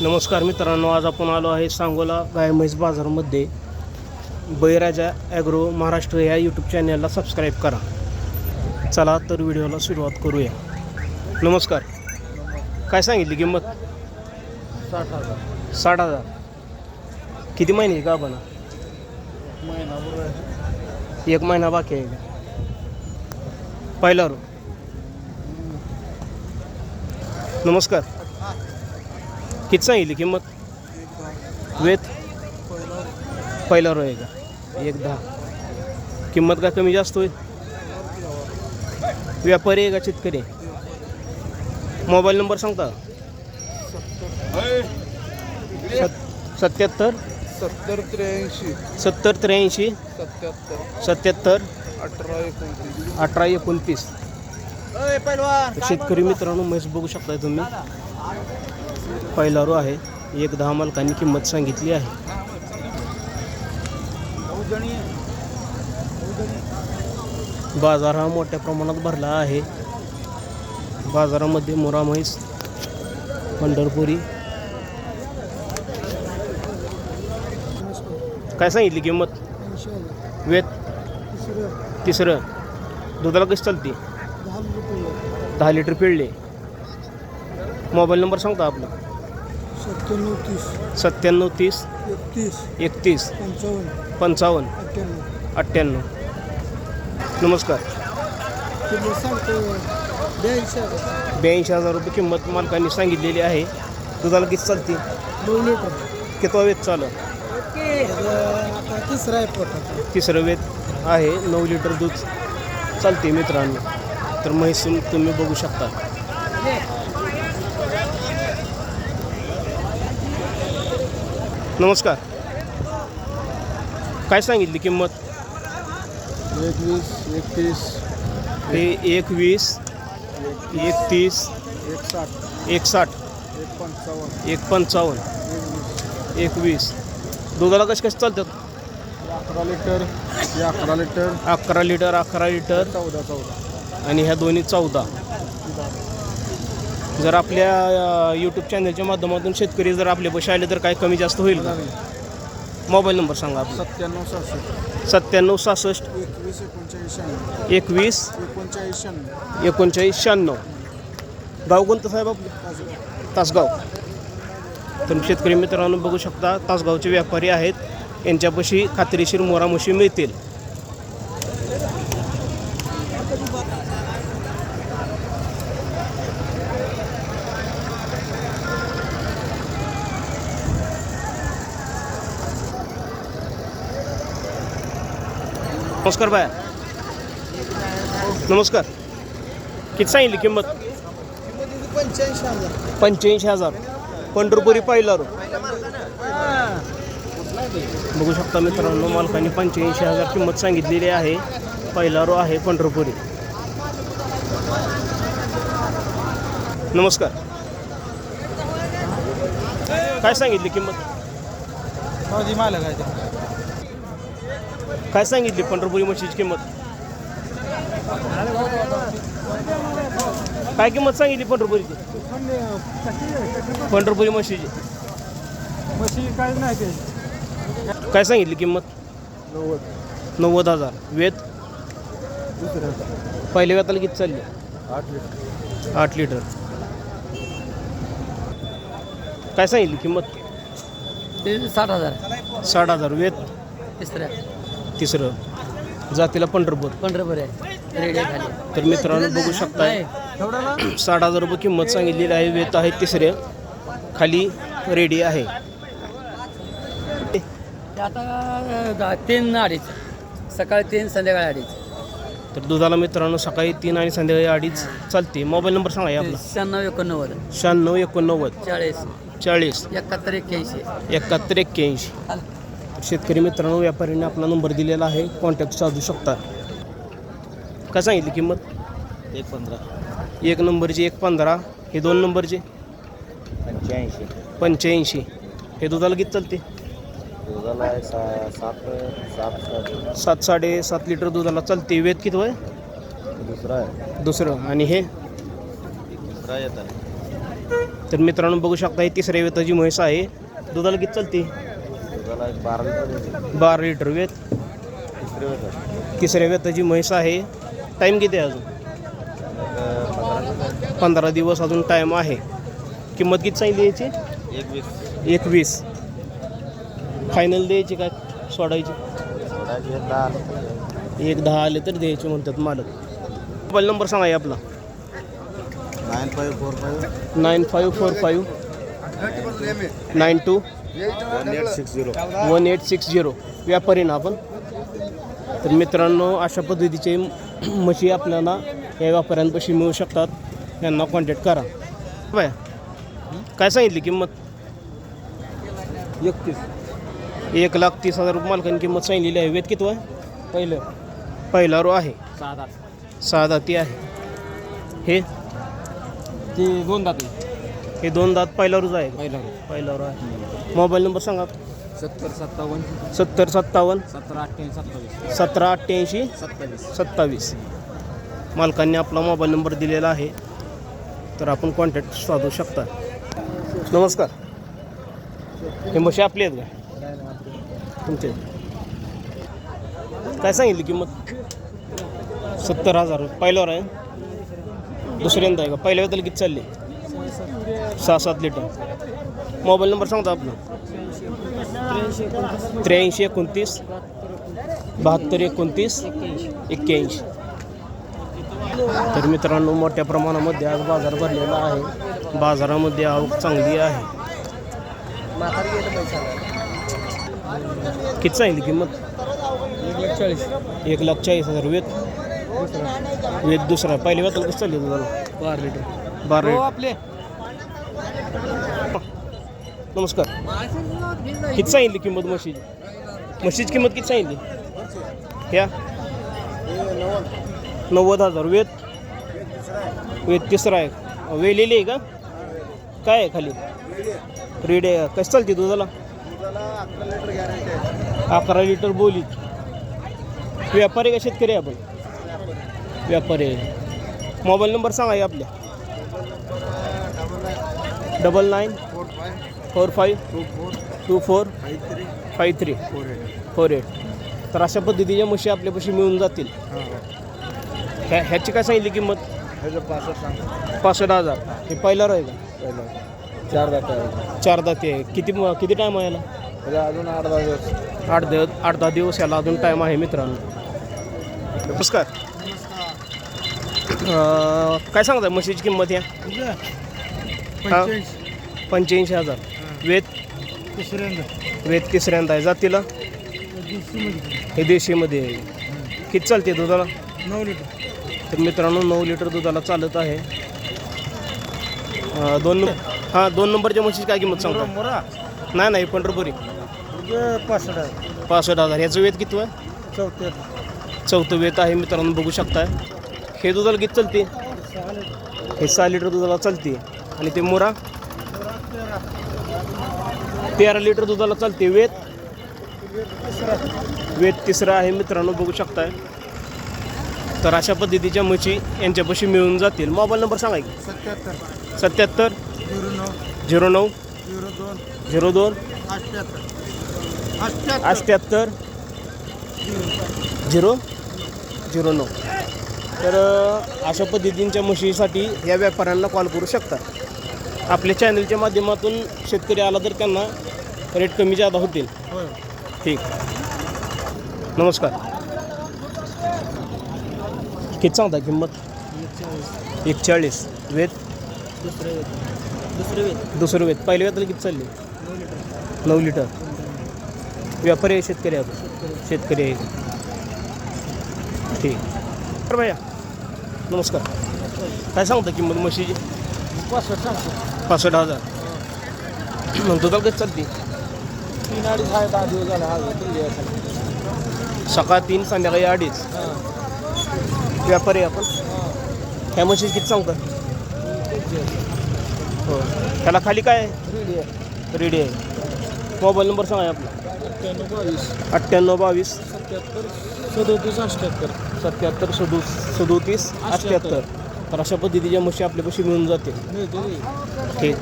नमस्कार मित्रांनो आज आपण आलो आहे सांगोला गाय म्हैस बाजारामध्ये. बळीराजा ॲग्रो महाराष्ट्र या यूट्यूब चॅनलला सबस्क्राईब करा. चला तर व्हिडिओला सुरुवात करूया. नमस्कार. काय सांगितली किंमत? साठ हजार. साठ हजार. किती महिने का आहे. एक महिना बाकी आहे का? पहिला रो नमस्कार. किती सांगितली किंमत? वेत? पहिला रो आहे का? एक दहा. किंमत का कमी जास्त होईल? व्यापारी आहे का शेतकरी? मोबाईल नंबर सांगता? सत सत्याहत्तर? सत्तर त्र्याऐंशी. सत्तर त्र्याऐंशी? सत्याहत्तर. सत्याहत्तर? अठरा एकोणतीस. अठरा एकोणतीस. शेतकरी मित्रांनो म्हैस बघू शकताय तुम्ही. पहिला रो आहे. एक दहा मालकांनी किंमत सांगितली आहे. बाजार हा मोठ्या प्रमाणात भरला आहे. बाजारामध्ये मोरा म्हैस पंढरपुरी. काय सांगितली किंमत? वेत? तिसरं. दुधाला कशी चालते? दहा लिटर पिळले. मोबाईल नंबर सांगता आपला. सत्त्याण्णव तीस. सत्त्याण्णव तीस. एकतीस. एकतीस. पंचावन्न. पंचावन्न. अठ्ठ्याण्णव. अठ्ठ्याण्णव. नमस्कार. सांगतो? द्यायची ब्याऐंशी हजार रुपये किंमत मालकांनी सांगितलेली आहे. दुधाला किती चालते? नऊ लिटर. कितवा वेत चालू आता तिसरा आहे तिसरं वेत आहे. नऊ लिटर दूध चालते मित्रांनो. तर म्हैसून तुम्ही बघू शकता. नमस्कार. काय सांगितली किंमत? एकवीस एकतीस. हे एक वीस एकतीस एक साठ एक साठ एक पंचावन्न एक पंचावन्न एक वीस एक वीस दुधाला कसे कसे चालतात? अकरा लिटर हे अकरा लिटर. अकरा लिटर अकरा लिटर. चौदा चौदा. आणि ह्या दोन्ही चौदा. जर आपल्या यूट्यूब चॅनलच्या माध्यमातून शेतकरी जर आपले पैसे आले तर काय कमी जास्त होईल का? मोबाईल नंबर सांगा आपला. सत्त्याण्णव सहासष्ट. सत्त्याण्णव सहासष्ट. एकवीस एकोणचाळीस शहाण्णव. एकवीस एकोणचाळीस शहाण्णव. एकोणचाळीस शहाण्णव. गाव कोणतं साहेब आपलं? तासगाव. तर शेतकरी मित्रांनो बघू शकता तासगावचे व्यापारी आहेत. यांच्यापाशी खात्रीशीर मोरा म्हशी मिळतील. नमस्कार बाया. नमस्कार. किती सांगितली किंमत? पंच्याऐंशी हजार. पंढरपुरी पहिला रो. बघू शकता मित्रांनो मालकाने पंच्याऐंशी हजार किंमत सांगितलेली आहे. पहिला रो आहे पंढरपुरी. नमस्कार. काय सांगितली किंमत? माझी मालक आहे काय सांगितली पंढरपुरी म्हशीची किंमत? काय किंमत सांगितली पंढरपुरीची? पंढरपुरी म्हशीची. म्हशी काय नाही ते. काय सांगितली किंमत? नव्वद. नव्वद हजार. वेत? दुसरं पहिल्या वेताला किती चालली? आठ लिटर. आठ लिटर. काय सांगितली किंमत? साठ हजार. साठ हजार. वेत? तिसऱ्या. तिसरं. जातीला पंढरपूर. पंढरपूर आहे. खाली. तर मित्रांनो बघू शकताय. साठ हजार रुपये किंमत सांगितलेली आहे वेत आहे तिसरे. खाली रेडी आहे. आता दहा- तीन अडीच. सकाळी तीन संध्याकाळी अडीच. तर दुधाला मित्रांनो सकाळी तीन आणि संध्याकाळी अडीच चालते. मोबाईल नंबर सांगा या आपला. शहाण्णव एकोणनव्वद. शहाण्णव एकोणनव्वद. चाळीस. चाळीस. एकाहत्तर एक्क्याऐंशी. एकाहत्तर एक्क्याऐंशी. शेतकरी मित्रांनो व्यापाऱ्यांनी आपला नंबर दिलेला आहे. कॉन्टॅक्ट साधू शकता. काय सांगितली किंमत? एक पंधरा. एक नंबरची एक पंधरा. हे दोन नंबरचे? पंच्याऐंशी. पंच्याऐंशी. हे दुधाला किती चालते? दुधाला सात सात सात. सात साडेसात लिटर दुधाला चालते. वेद किती वय? दुसरा आहे. दुसरं. आणि हे? दुसरा तर मित्रांनो बघू शकता ही तिसऱ्या वेताची म्हैस आहे. दुधाला किती चालते? बारा लिटर वेत. तिसऱ्या वेताची म्हैस आहे. टाईम किती आहे अजून? पंधरा दिवस अजून टाईम आहे. किंमत किती सांगितली याची? एक वीस एकवीस. फायनल द्यायची काय सोडायची? एक दहा आलं तर द्यायचे. म्हणतात मालक. मोबाईल नंबर सांगा आपला. Nine five four five nine five four five nine two one eight six zero one eight six zero व्यापारी ना आपण. तर मित्रांनो अशा पद्धतीचे म्हशी आपल्याला या व्यापाऱ्यांपाशी मिळू शकतात. यांना कॉन्टॅक्ट करा. बाय काय सांगितली किंमत? एकतीस. एक लाख तीस हजार रुपये मालकाने किंमत सांगितलेली आहे. वेत किती आहे पहिलं. पहिला रो आहे. सहा दात. सहा दाती आहे. हे? ती दोन दात हे दोन दात पहिला रोज आहे पहिला पहिला रो आहे. मोबाईल नंबर सांगा. सत्तर सत्तावन्न. सत्तर सत्तावन्न. सतरा अठ्ठ्याऐंशी सत्तावीस. सतरा अठ्ठ्याऐंशी. सत्तावीस. सत्तावीस. मालकांनी आपला मोबाईल नंबर दिलेला आहे. तर आपण कॉन्टॅक्ट साधू शकता. नमस्कार. हे म्हशी आपले आहेत का? तुमचे. काय सांगितली किंमत? सत्तर हजार. पहिल्यावर आहे. दुसऱ्यांदा आहे का? पहिल्या वेळेला किती चालली? सहा सात लिटर. मोबाईल नंबर सांगता आपला. त्र्याऐंशी एकोणतीस बहात्तर एकोणतीस एक्क्याऐंशी. तर मित्रांनो मोठ्या प्रमाणामध्ये आज बाजार भरलेला आहे. बाजारामध्ये आवक चांगली आहे. किती सांगितली किंमत? चाळीस एक लाख चाळीस हजार वेत. वेत दुसरा. पहिल्या वेताला कसं चालली तुम्हाला बारा लिटर. बारा लिटर. आपले. नमस्कार. किती सांगितली किंमत म्हशीची? म्हशीची किंमत किती सांगितली? या नव्वद हजार. वेत वेद तिसरा आहे. वेलेली आहे का? काय आहे खाली? रेड आहे कसं चालते दुधाला? अकरा लिटर बोली. व्यापारी का शेतकरी आहे आपण? व्यापारी मोबाईल नंबर सांगा आपल्या. Double nine four five two four five three four eight तर अशा पद्धतीच्या म्हशी आपल्यापाशी मिळून जातील. ह्या ह्याची काय सांगितली किंमत? पासष्ट हजार. हे पहिला का? पहिलं चार दात आहे चार दाते आहे. किती किती टाईम आहे याला? अजून आठ दहा दिवस. आठ दिवस आठ दहा दिवस याला अजून टाईम आहे मित्रांनो. नमस्कार. काय सांगताय म्हशीची किंमत या? हा? पंच्याऐंशी हजार. वेत तिसऱ्यांदा. वेत तिसऱ्यांदा आहे. जातीला? हे देशीमध्ये आहे. किती चालते दुधाला? नऊ लिटर. तर मित्रांनो नऊ लिटर दुधाला चालत आहे. अं, दोन हां दोन नंबरच्या म्हशीची काय किंमत सांगता? मोरा नाही नाही पंढरपुरी. पासष्ट आहे पासष्ट हजार. याचं वेत किती आहे चौथे चौथं वेत आहे मित्रांनो बघू शकताय. हे दुधाला किती चालते? हे सहा लिटर दुधाला चालते. आणि ते मोरा. तेरा लिटर दुधाला चालते वेत वेत तिसरा आहे मित्रांनो बघू शकताय. तर अशा पद्धतीच्या म्हशी यांच्यापाशी मिळून जातील. मोबाईल नंबर सांगा की. सत्याहत्तर. सत्याहत्तर. झिरो नऊ. झिरो दोन. झिरो दोन. अठ्ठ्याहत्तर झिरो. झिरो नऊ. तर अशा पद्धतींच्या म्हशीसाठी या व्यापाऱ्यांना कॉल करू शकता. आपल्या चॅनलच्या माध्यमातून शेतकरी आला तर त्यांना रेट कमी जादा होतील. ठीक. नमस्कार. किती सांगता किंमत? एक चाळीस वेत दुसरे दुसरे वेळ दुसरं वेत पहिल्या वेताला किती चालली? नऊ लिटर. व्यापारी आहे शेतकरी आहे शेतकरी आहे. ठीक. बरं भैया नमस्कार काय सांगता किंमत म्हशीची पासष्ट सांगतो पासष्ट हज़ार दुधाला कधी चालते तीन अडीच आहे दहा दिवस झाला हा सकाळ तीन संध्याकाळी अडीच व्यापारी आपण ह्या म्हशीची किती सांगता हो त्याला खाली काय रेडी आहे रेडी आहे मोबाईल नंबर सांगा आपला अठ्ठ्याण्णव बावीस. अठ्ठ्याण्णव बावीस. सत्याहत्तर सदोतीस अठ्ठ्याहत्तर. सत्याहत्तर सदो सदोतीस अठ्ठ्याहत्तर तर अशा पद्धतीच्या म्हशी आपल्यापाशी मिळून जातील. ठीक.